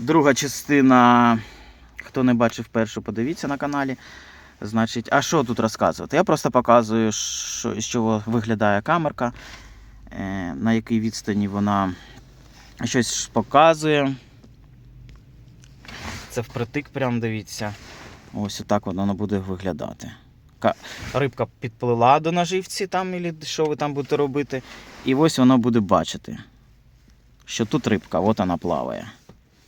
Друга частина. Хто не бачив першу, подивіться на каналі. Значить, а що тут розказувати? Я просто показую, що, з чого виглядає камерка, е, на якій відстані вона щось показує. Це впритик, прям дивіться. Ось отак воно буде виглядати. Рибка підплила до наживці, там, і що ви там будете робити. І ось воно буде бачити, що тут рибка, от вона плаває.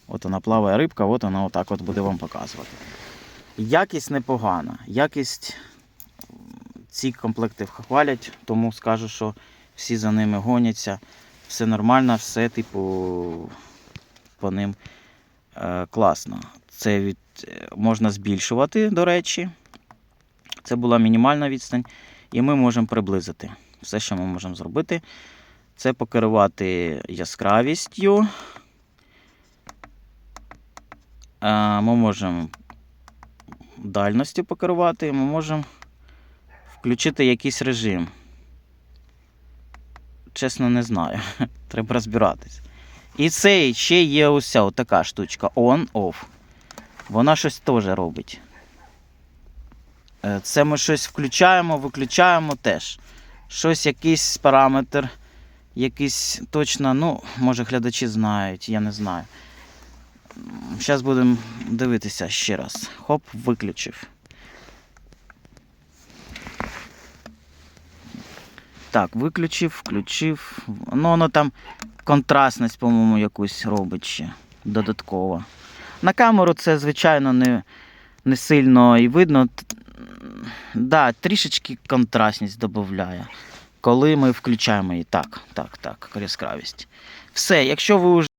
От вона плаває рибка, от вона отак от буде вам показувати. Якість непогана. Якість ці комплекти хвалять, тому скажу, що всі за ними гоняться. Все нормально, все, типу, по ним е, класно. Це від, е, можна збільшувати, до речі. Це була мінімальна відстань, і ми можемо приблизити. Все, що ми можемо зробити, це покерувати яскравістю. Ми можемо дальністю покерувати, ми можемо включити якийсь режим. Чесно, не знаю. Треба розбиратись. І це ще є ось така штучка on-off. Вона щось теж робить. Е, Це ми щось включаємо, виключаємо теж. Щось, якийсь параметр, якийсь точно, ну, може глядачі знають, я не знаю. Зараз будемо дивитися ще раз. Хоп, виключив. Так, виключив, включив. Ну, воно там контрастність, по-моєму, якусь робить ще додатково. На камеру це, звичайно, не, не сильно і видно. Да, трішечки контрастність додає. Коли ми включаємо її. Так, так, так, яскравість. Все, якщо ви вже